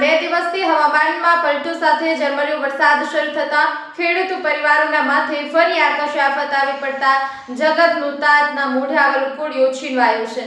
બે દિવસથી હવામાનમાં પલટો સાથે ઝરમર્યો વરસાદ શરૂ થતા ખેડૂત પરિવારોના માથે ફરી આકાશ આફત આવી પડતા જગતનું તાતના મોઢે આવેલું કોળિયો છીનવાયો છે.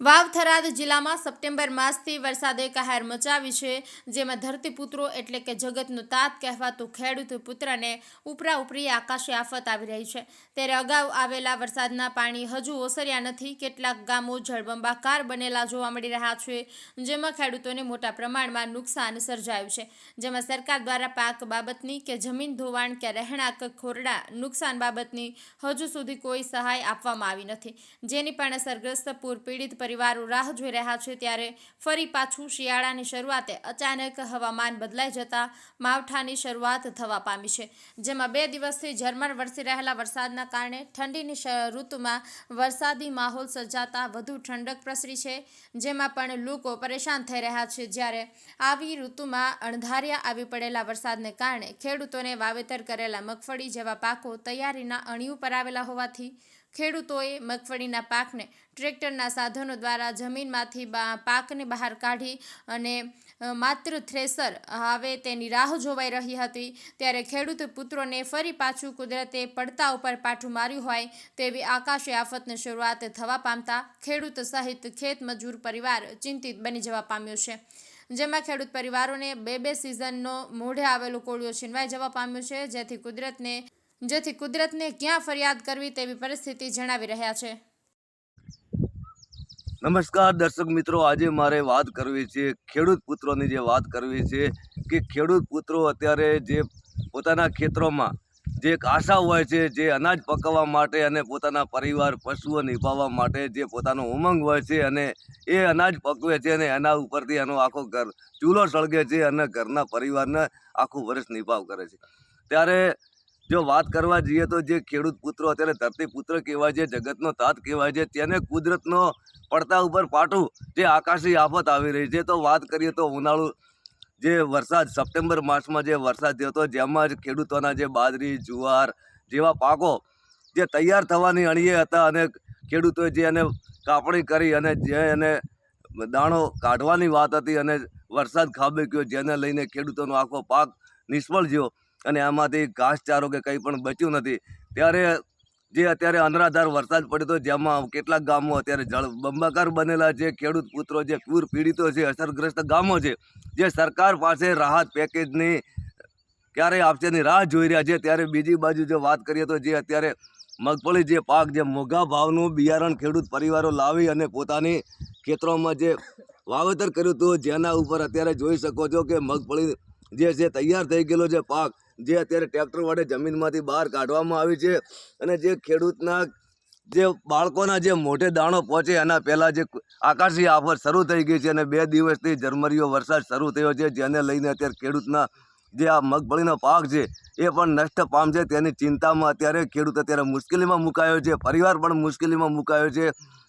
વાવ થરાદ જિલ્લામાં સપ્ટેમ્બર માસથી વરસાદે કહાર મચાવી છે, જેમાં ધરતીપુત્રો એટલે કે જગતનું તાત કહેવાતું ખેડૂત પુત્રને ઉપરા ઉપરી આકાશે આફત આવી રહી છે. ત્યારે અગાઉ આવેલા વરસાદના પાણી હજુ ઓસર્યા નથી. કેટલાક ગામો જળબંબાકાર બનેલા જોવા મળી રહ્યા છે, જેમાં ખેડૂતોને મોટા પ્રમાણમાં નુકસાન સર્જાયું છે. જેમાં સરકાર દ્વારા પાક બાબતની કે જમીન ધોવાણ કે રહેણાંક ખોરડા નુકસાન બાબતની હજુ સુધી કોઈ સહાય આપવામાં આવી નથી. જેની પણ અસરગ્રસ્ત પૂર પીડિત પરિવારો રાહ જોઈ રહ્યા છે ત્યારે ફરી પાછું શિયાળાની શરૂઆતે અચાનક હવામાન બદલાઈ જતા માવઠાની શરૂઆત થવા પામી છે. જેમાં બે દિવસથી ઝરમર વરસી રહેલા વરસાદના કારણે ઠંડીની ઋતુમાં વરસાદી માહોલ સર્જાતા વધુ ઠંડક પ્રસરી છે. જેમાં પણ લોકો પરેશાન થઈ રહ્યા છે. જ્યારે આવી ઋતુમાં અણધાર્યા આવી પડેલા વરસાદને કારણે ખેડૂતોને વાવેતર કરેલા મગફળી જેવા પાકો તૈયારીના અણી ઉપર આવેલા હોવાથી ખેડૂતોએ મગફળીના પાકને ટ્રેક્ટરના સાધનો દ્વારા જમીનમાંથી પાકને બહાર કાઢી અને માત્ર થ્રેસર હવે તેની રાહ જોવાઈ રહી હતી. ત્યારે ખેડૂત પુત્રોને ફરી પાછું કુદરતે પડતા ઉપર પાઠું માર્યું હોય તેવી આકાશી આફતની શરૂઆત થવા પામતા ખેડૂત સહિત ખેત મજૂર પરિવાર ચિંતિત બની જવા પામ્યો છે. જેમાં ખેડૂત પરિવારોને બે બે સિઝનનો મોઢે આવેલો કોળિયો છીનવાઈ જવા પામ્યો છે. જેથી કુદરતને જેથી કુદરતને ક્યાં ફરિયાદ કરવી તેવી પરિસ્થિતિ જણાવી રહ્યા છે. નમસ્કાર દર્શક મિત્રો, આજે મારે વાત કરવી છે ખેડૂત પુત્રોની જે વાત કરવી છે કે ખેડૂત પુત્રો અત્યારે જે પોતાના ખેતરોમાં જે એક આશા હોય છે, જે અનાજ પકવવા માટે અને પોતાના પરિવાર, પશુઓ નિભાવવા માટે જે પોતાનો ઉમંગ હોય છે અને એ અનાજ પકવે છે અને એના ઉપરથી એનો આખો ઘર ચૂલો સળગે છે અને ઘરના પરિવારને આખું વર્ષ નિભાવ કરે છે. ત્યારે જો વાત કરવા જઈએ તો જે ખેડૂત પુત્રો અત્યારે ધરતી પુત્ર કહેવાય છે, જગતનો તાત કહેવાય છે, તેને કુદરતનો પડતા ઉપર પાટું જે આકાશી આફત આવી રહી છે. તો વાત કરીએ તો ઉનાળુ જે વરસાદ, સપ્ટેમ્બર માસમાં જે વરસાદ થયો હતો, જેમાં જ ખેડૂતોના જે બાજરી, જુવાર જેવા પાકો જે તૈયાર થવાની અણીએ હતા અને ખેડૂતોએ જે એને કાપણી કરી અને જે એને દાણો કાઢવાની વાત હતી અને વરસાદ ખાબેક્યો, જેને લઈને ખેડૂતોનો આખો પાક નિષ્ફળ ગયો. અને આમાંથી ઘાસચારો કે કંઈ પણ બચ્યું નથી. ત્યારે જે અત્યારે અનરાધાર વરસાદ પડ્યો હતો, જેમાં કેટલાક ગામો અત્યારે જળ બંબાકાર બનેલા છે. ખેડૂત પુત્રો જે પૂર પીડિતો છે, અસરગ્રસ્ત ગામો છે, જે સરકાર પાસે રાહત પેકેજની ક્યારે આપશે એની રાહ જોઈ રહ્યા છે. ત્યારે બીજી બાજુ જો વાત કરીએ તો જે અત્યારે મગફળી જે પાક, જે મોંઘા ભાવનું બિયારણ ખેડૂત પરિવારો લાવી અને પોતાની ખેતરોમાં જે વાવેતર કર્યું હતું, જેના ઉપર અત્યારે જોઈ શકો છો કે મગફળી જે છે, તૈયાર થઈ ગયેલો છે પાક. જે અત્યારે ટ્રેક્ટર વડે જમીનમાંથી બહાર કાઢવામાં આવી છે અને જે ખેડૂતના જે બાળકોના જે મોટે દાણો પહોંચે એના પહેલાં જે આકાશી આફત શરૂ થઈ ગઈ છે અને બે દિવસથી ઝરમરીયો વરસાદ શરૂ થયો છે, જેને લઈને અત્યારે ખેડૂતના જે આ મગફળીનો પાક છે એ પણ નષ્ટ પામશે તેની ચિંતામાં અત્યારે ખેડૂત અત્યારે મુશ્કેલીમાં મુકાયો છે, પરિવાર પણ મુશ્કેલીમાં મુકાયો છે.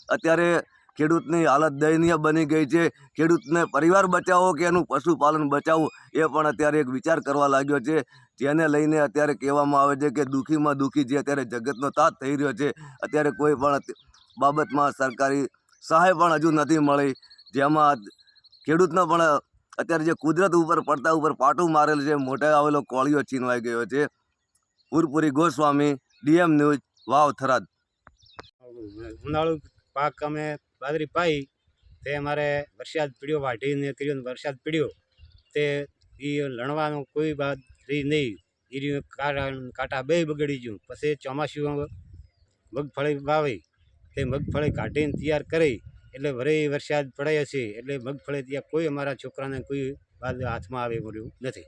અત્યારે ખેડૂતની હાલત દયનીય બની ગઈ છે. ખેડૂતને પરિવાર બચાવો કે એનું પશુપાલન બચાવવું એ પણ અત્યારે એક વિચાર કરવા લાગ્યો છે. જેને લઈને અત્યારે કહેવામાં આવે છે કે દુઃખીમાં દુઃખી જે અત્યારે જગતનો તાત થઈ રહ્યો છે, અત્યારે કોઈ પણ બાબતમાં સરકારી સહાય પણ હજુ નથી મળી. જેમાં ખેડૂતનો પણ અત્યારે જે કુદરત ઉપર પડતા ઉપર પાટું મારેલ છે મોટે આવેલો કોળિયો છીનવાઈ ગયો છે. Purpuri Goswami, DM news, Vav Tharad. ઉનાળુ પાક અમે બાજરી પાઈ, તે અમારે વરસાદ પીડ્યો, વાઢીને કર્યો વરસાદ પીડ્યો, તે એ લણવાનો કોઈ બાદ રહી નહીં. રહ્યું કાંટા કાંટા બે બગડી ગયું. પછી ચોમાસું મગફળી વાવે. તે મગફળી કાઢીને તૈયાર કરી. એટલે વરે વરસાદ પડાય છે. એટલે મગફળી ત્યાં કોઈ અમારા છોકરાને કોઈ હાથમાં આવે મળ્યું નથી.